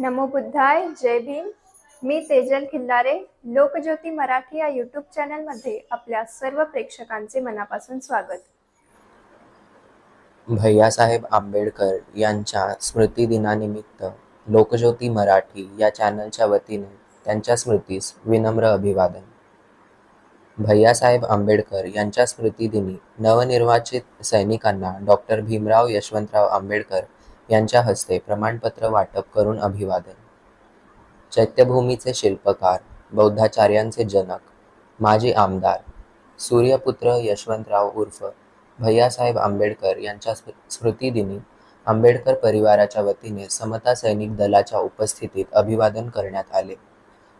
नमो बुद्धाय जय भीम. मी तेजल खिल्लारे लोकज्योती मराठी या यूट्यूब चॅनलमध्ये आपल्या सर्व प्रेक्षकांचे मनापासून स्वागत. भैयासाहेब आंबेडकर यांच्या स्मृतिदिनानिमित्त लोकज्योती मराठी या चॅनलच्या वतीने त्यांच्या स्मृतीस विनम्र अभिवादन. भैयासाहेब आंबेडकर यांच्या स्मृतिदिनी नवनिर्वाचित सैनिकांना डॉक्टर भीमराव यशवंतराव आंबेडकर यांच्या हस्ते प्रमाणपत्र वाटप करून अभिवादन. चैत्यभूमीचे शिल्पकार बौद्धाचार्यांचे जनक माजी आमदार सूर्यपुत्र यशवंतराव उर्फ भैयासाहेब आंबेडकर यांच्या स्मृतिदिनी आंबेडकर परिवाराच्या वतीने समता सैनिक दलाच्या उपस्थितीत अभिवादन करण्यात आले.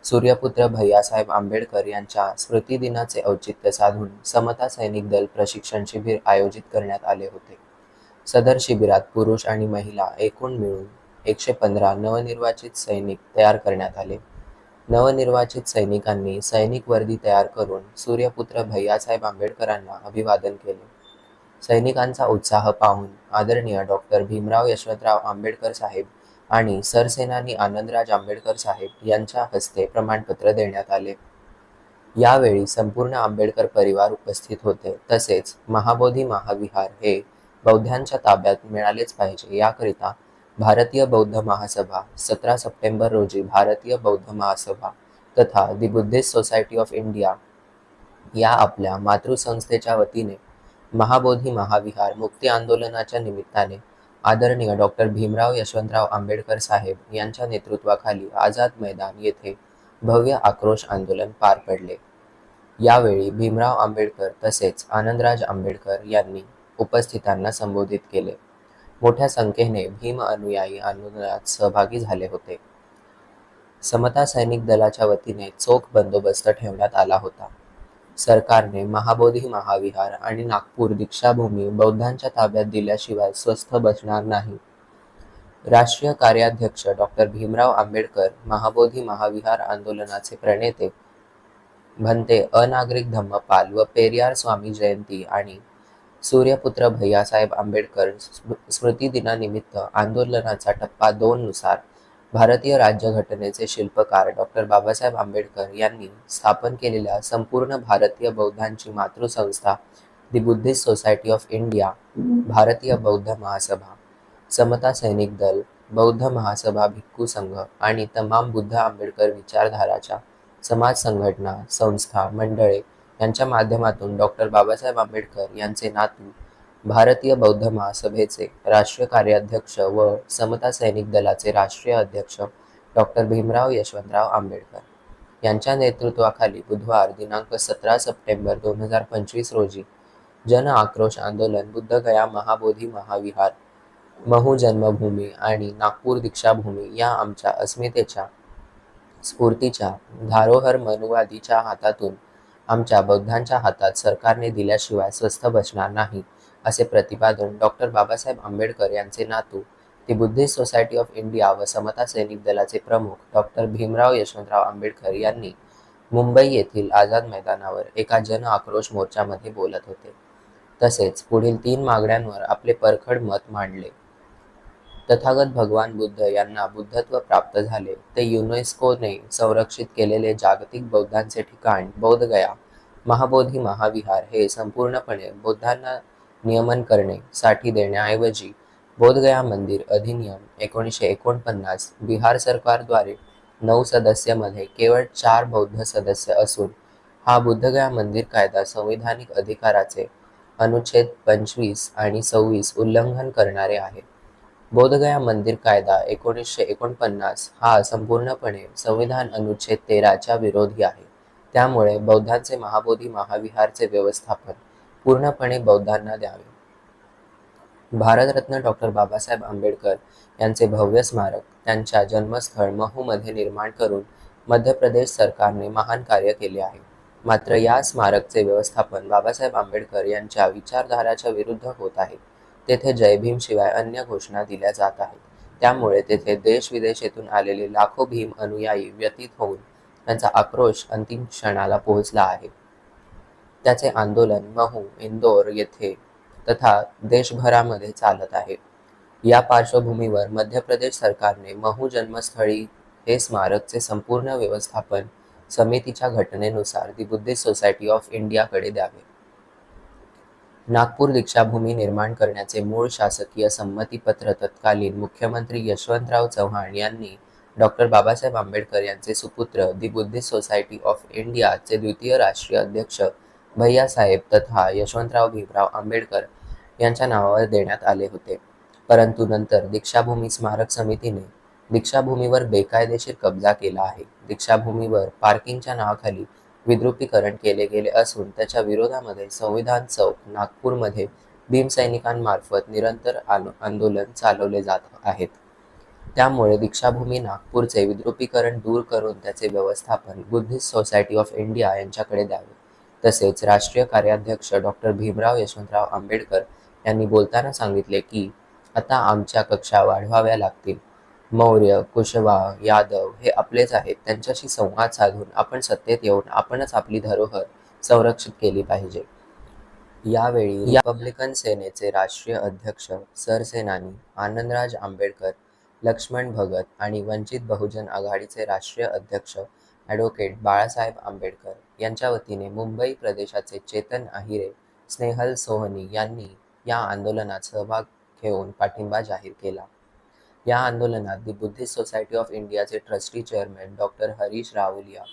सूर्यपुत्र भैयासाहेब आंबेडकर यांच्या स्मृतिदिनाचे औचित्य साधून समता सैनिक दल प्रशिक्षण शिबिर आयोजित करण्यात आले होते. सदर शिबिरात पुरुष आणि महिला एकूण मिळून एकशे पंधरा नवनिर्वाचित सैनिक तयार करण्यात आले. नवनिर्वाचित सैनिकांनी सैनिक वर्दी तयार करून सूर्यपुत्र भैयासाहेब आंबेडकरांना अभिवादन केले. सैनिकांचा उत्साह पाहून आदरणीय डॉक्टर भीमराव यशवंतराव आंबेडकर साहेब आणि सरसेनानी आनंदराज आंबेडकर साहेब यांच्या हस्ते प्रमाणपत्र देण्यात आले. यावेळी संपूर्ण आंबेडकर परिवार उपस्थित होते. तसेच महाबोधी महाविहार हे बौद्धांच्या ताब्यात मिळालेच पाहिजे. याकरिता भारतीय बौद्ध महासभा सतरा सप्टेंबर रोजी भारतीय बौद्ध महासभा तथा दि बुद्धिस्ट सोसायटी ऑफ इंडिया या आपल्या मातृसंस्थेच्या वतीने महाबोधी महाविहार मुक्ती आंदोलनाच्या निमित्ताने आदरणीय डॉक्टर भीमराव यशवंतराव आंबेडकर साहेब यांच्या नेतृत्वाखाली आझाद मैदान येथे भव्य आक्रोश आंदोलन पार पडले. यावेळी भीमराव आंबेडकर तसेच आनंदराज आंबेडकर यांनी उपस्थितांना संबोधित केले. मोठ्या संख्येने भीम अनुयायी आंदोलनात सहभागी झाले होते. समता सैनिक दलाच्या वतीने चोख बंदोबस्त ठेवण्यात आला होता. सरकारने महाबोधी महाविहार आणि नागपूर दीक्षाभूमी बौद्धांच्या ताब्यात दिल्याशिवाय स्वस्थ बसणार नाही. राष्ट्रीय कार्याध्यक्ष डॉक्टर भीमराव आंबेडकर महाबोधी महाविहार आंदोलनाचे प्रणेते भंते अनागरिक धम्मपाल व पेरियार स्वामी जयंती आणि सूर्यपुत्र भैयासाहेब आंबेडकर स्मृती दिनानिमित्त आंदोलनाचा टप्पा दोन नुसार भारतीय राज्यघटनेचे शिल्पकार डॉक्टर बाबासाहेब आंबेडकर यांनी स्थापन केलेल्या संपूर्ण भारतीय बौद्धांची मातृसंस्था दि बुद्धिस्ट सोसायटी ऑफ इंडिया भारतीय बौद्ध महासभा समता सैनिक दल बौद्ध महासभा भिक्खू संघ आणि तमाम बुद्ध आंबेडकर विचारधाराच्या समाज संघटना संस्था मंडळे यांच्या माध्यमातून डॉक्टर बाबासाहेब आंबेडकर यांचे नातू भारतीय बौद्ध महासभेचे राष्ट्रीय कार्याध्यक्ष व समता सैनिक दलाचे राष्ट्रीय अध्यक्ष डॉक्टर भीमराव यशवंतराव आंबेडकर यांच्या नेतृत्वाखाली बुधवार दिनांक सतरा सप्टेंबर दोन हजार पंचवीस रोजी जन आक्रोश आंदोलन बुद्धगया महाबोधी महाविहार महू जन्मभूमी आणि नागपूर दीक्षाभूमी या आमच्या अस्मितेच्या स्फूर्तीच्या धारोहर मनुवादीच्या हातातून आमच्या बौद्धांच्या हातात सरकारने दिल्याशिवाय स्वस्थ बसणार नाही असे प्रतिपादन डॉक्टर बाबासाहेब आंबेडकर यांचे नातू ते बुद्धिस्ट सोसायटी ऑफ इंडिया व समता सैनिक दलाचे प्रमुख डॉक्टर भीमराव यशवंतराव आंबेडकर यांनी मुंबई येथील आझाद मैदानावर एका जन आक्रोश मोर्चामध्ये बोलत होते. तसेच पुढील तीन मागण्यांवर आपले परखड मत मांडले. तथागत भगवान बुद्ध यांना बुद्धत्व प्राप्त झाले. ते युनेस्कोने संरक्षित केलेले जागतिक बौद्धांचे ठिकाण बोधगया महाबोधी महाविहार हे संपूर्णपणे बौद्धांना नियमन करणे साठी देण्याऐवजी बोधगया मंदिर अधिनियम एकोणीसशे एकोणपन्नास बिहार सरकारद्वारे नऊ सदस्यामध्ये केवळ चार बौद्ध सदस्य असून हा बुद्धगया मंदिर कायदा संविधानिक अधिकाराचे अनुच्छेद पंचवीस आणि सव्वीस उल्लंघन करणारे आहे बोधगया मंदिर कायदा एकोणीसशे एकोणपन्नास हा संपूर्णपणे संविधान अनुच्छेद तेराच्या विरोधी आहे. त्यामुळे बौद्धांचे महाबोधी महाविहारचे व्यवस्थापन पूर्णपणे बौद्धांना द्यावे. भारतरत्न डॉक्टर बाबासाहेब आंबेडकर यांचे भव्य स्मारक त्यांच्या जन्मस्थळ महूमध्ये निर्माण करून मध्य प्रदेश सरकारने महान कार्य केले आहे. मात्र या स्मारकचे व्यवस्थापन बाबासाहेब आंबेडकर यांच्या विचारधाराच्या विरुद्ध होत आहे. तेथे जय भीम शिवाय अन्य घोषणा दिल्या जात आहेत. त्यामुळे तेथे देश विदेशातून आलेले लाखो भीम अनुयायी व्यतीत होऊन त्यांचा आक्रोश अंतिम क्षणाला पोहोचला आहे. त्याचे आंदोलन महू इंदोर येथे तथा देशभरामध्ये चालत आहे. या पार्श्वभूमीवर मध्य प्रदेश सरकारने महू जन्मस्थळी हे स्मारकचे संपूर्ण व्यवस्थापन समितीच्या घटनेनुसार दी बुद्धिस्ट सोसायटी ऑफ इंडियाकडे द्यावे. नागपूर दीक्षाभूमी निर्माण करण्याचे मूळ शासकीय संमतीपत्र तत्कालीन मुख्यमंत्री यशवंतराव चव्हाण यांनी डॉक्टर बाबासाहेब आंबेडकर यांचे सुपुत्र दी बुद्धिस्ट सोसायटी ऑफ इंडियाचे द्वितीय राष्ट्रीय अध्यक्ष भैयासाहेब तथा यशवंतराव भीमराव आंबेडकर यांच्या नावावर देण्यात आले होते. परंतु नंतर दीक्षाभूमी स्मारक समितीने दीक्षाभूमीवर बेकायदेशीर कब्जा केला आहे. दीक्षाभूमीवर पार्किंगच्या नावाखाली विद्रुपीकरण केले गेले असून त्याच्या विरोधामध्ये संविधान चौक नागपूरमध्ये भीमसैनिकांमार्फत निरंतर आलो- आंदोलन चालवले जात आहेत. त्यामुळे दीक्षाभूमी नागपूरचे विद्रुपीकरण दूर करून त्याचे व्यवस्थापन बुद्धिस्ट सोसायटी ऑफ इंडिया यांच्याकडे द्यावे. तसेच राष्ट्रीय कार्याध्यक्ष डॉक्टर भीमराव यशवंतराव आंबेडकर यांनी बोलताना सांगितले की आता आमच्या कक्षा वाढवाव्या लागतील. मौर्य कुशवा यादव हे आपलेच आहेत. त्यांच्याशी संवाद साधून आपण सत्तेत येऊन आपणच आपली धरोहर संरक्षित केली पाहिजे. यावेळी रिपब्लिकन सेनेचे राष्ट्रीय अध्यक्ष सरसेनानी आनंदराज आंबेडकर लक्ष्मण भगत आणि वंचित बहुजन आघाडीचे राष्ट्रीय अध्यक्ष ॲडव्होकेट बाळासाहेब आंबेडकर यांच्या वतीने मुंबई प्रदेशाचे चेतन आहिरे स्नेहल सोहनी यांनी या आंदोलनात सहभाग घेऊन पाठिंबा जाहीर केला. या आंदोलनात दी बुद्धिस्ट सोसायटी ऑफ इंडियाचे trustee chairman doctor Harish Rawalia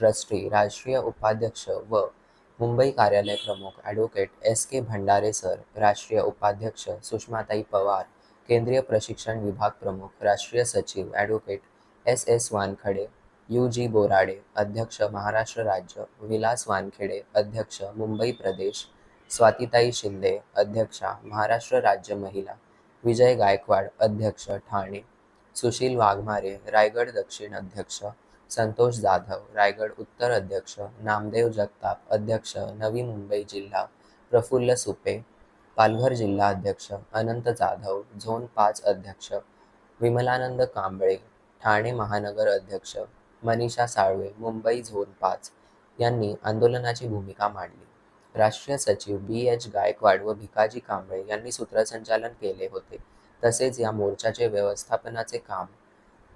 trustee राष्ट्रीय उपाध्यक्ष व मुंबई कार्यालय प्रमुख advocate S K Bhandare sir राष्ट्रीय उपाध्यक्ष सुषमाताई पवार केंद्रीय प्रशिक्षण विभाग प्रमुख राष्ट्रीय सचिव advocate S S Wankhade U G Borade अध्यक्ष महाराष्ट्र राज्य विलास वानखेडे अध्यक्ष मुंबई प्रदेश स्वातिताई शिंदे अध्यक्षा महाराष्ट्र राज्य महिला विजय गायकवाड अध्यक्ष ठाणे सुशील वाघमारे रायगड दक्षिण अध्यक्ष संतोष जाधव रायगड उत्तर अध्यक्ष नामदेव जगताप अध्यक्ष नवी मुंबई जिल्हा प्रफुल्ल सुपे पालघर जिल्हा अध्यक्ष अनंत जाधव झोन पाच अध्यक्ष विमलानंद कांबळे ठाणे महानगर अध्यक्ष मनीषा साळवे मुंबई झोन पाच यांनी आंदोलनाची भूमिका मांडली. राष्ट्रीय सचिव बी एच गायकवाड व भिकाजी कांबळे यांनी सूत्रसंचालन केले होते. तसेच या मोर्चाचे व्यवस्थापनाचे काम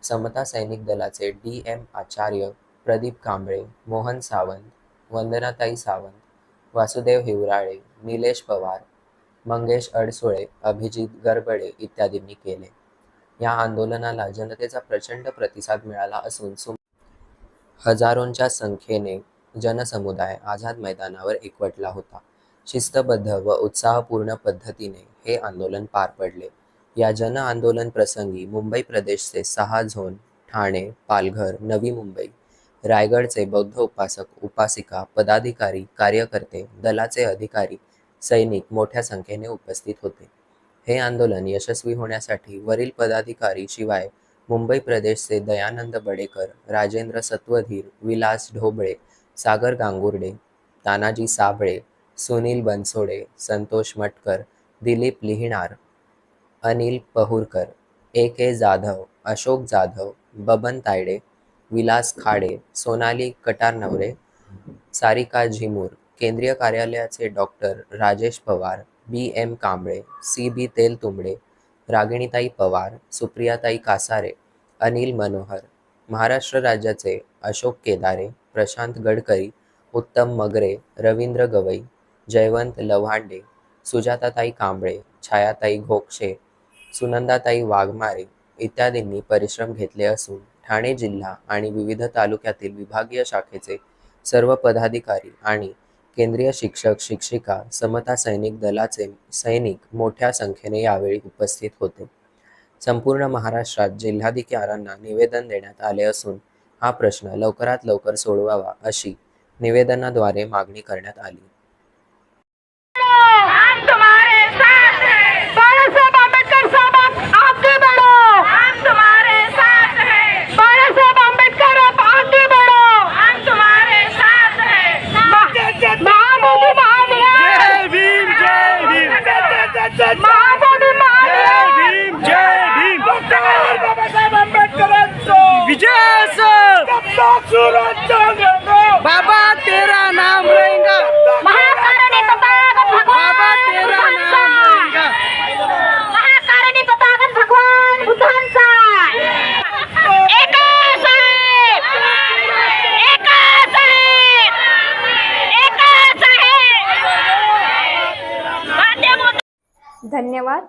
समता सैनिक दलाचे डी एम आचार्य प्रदीप कांबळे मोहन सावंत वंदनाताई सावंत वासुदेव हिवराळे निलेश पवार मंगेश अडसुळे अभिजित गरबडे इत्यादींनी केले. या आंदोलनाला जनतेचा प्रचंड प्रतिसाद मिळाला असून हजारोंच्या संख्येने जनसमुदाय आझाद मैदानावर एकवटला होता. शिस्तबद्ध व उत्साहपूर्ण पद्धतीने हे आंदोलन पार पडले. या जन आंदोलन प्रसंगी मुंबई प्रदेशचे सहा झोन ठाणे पालघर नवी मुंबई रायगडचे बौद्ध उपासक उपासिका पदाधिकारी कार्यकर्ते दलाचे अधिकारी सैनिक मोठ्या संख्येने उपस्थित होते. हे आंदोलन यशस्वी होण्यासाठी वरील पदाधिकारी शिवाय मुंबई प्रदेशचे दयानंद बडेकर राजेंद्र सत्वधीर विलास ढोबळे सागर गांगुर्डे तानाजी साबळे सुनील बनसोडे संतोष मटकर दिलीप लिहिणार अनिल पहुरकर ए के जाधव अशोक जाधव बबन तायडे विलास खाडे सोनाली कटारनवरे सारिका झिमूर केंद्रीय कार्यालयाचे doctor Rajesh Pawar B M Kamble C B Teltumbde रागिणीताई Pawar सुप्रियाताई Kasare Anil Manohar Maharashtra राज्याचे अशोक केदारे प्रशांत गडकरी उत्तम मगरे रवींद्र गवई जयवंत लव्हांडे सुजाताताई कांबळे छायाताई घोक्षे सुनंदाताई वाघमारे इत्यादींनी परिश्रम घेतले असून ठाणे जिल्हा आणि विविध तालुक्यातील विभागीय शाखेचे सर्व पदाधिकारी आणि केंद्रीय शिक्षक शिक्षिका समता सैनिक दलाचे सैनिक मोठ्या संख्येने यावेळी उपस्थित होते. संपूर्ण महाराष्ट्रात जिल्हाधिकाऱ्यांना निवेदन देण्यात आले असून हा प्रश्न लवकरात लवकर सोडवावा अशी निवेदनाद्वारे मागणी करण्यात आली हम तुम्हारे साथ हैं बाला साहब आम्बेडकर साहब आप आगे बढ़ो हम तुम्हारे साथ हैं बाला साहब आम्बेडकर आप आगे बढ़ो हम तुम्हारे साथ हैं महाबोधि महाविहार जय भीम जय भीम महाबोधि जय महाविहार भीम जय भीम डॉक्टर बाबासाहेब आंबेडकरांचो विजय बाबा तेरा नाम रहेगा महाकारणी तथागत बाबा भगवान तेरा नाम बुद्धांचा रहेगा महाकारणी तथागत धन्यवाद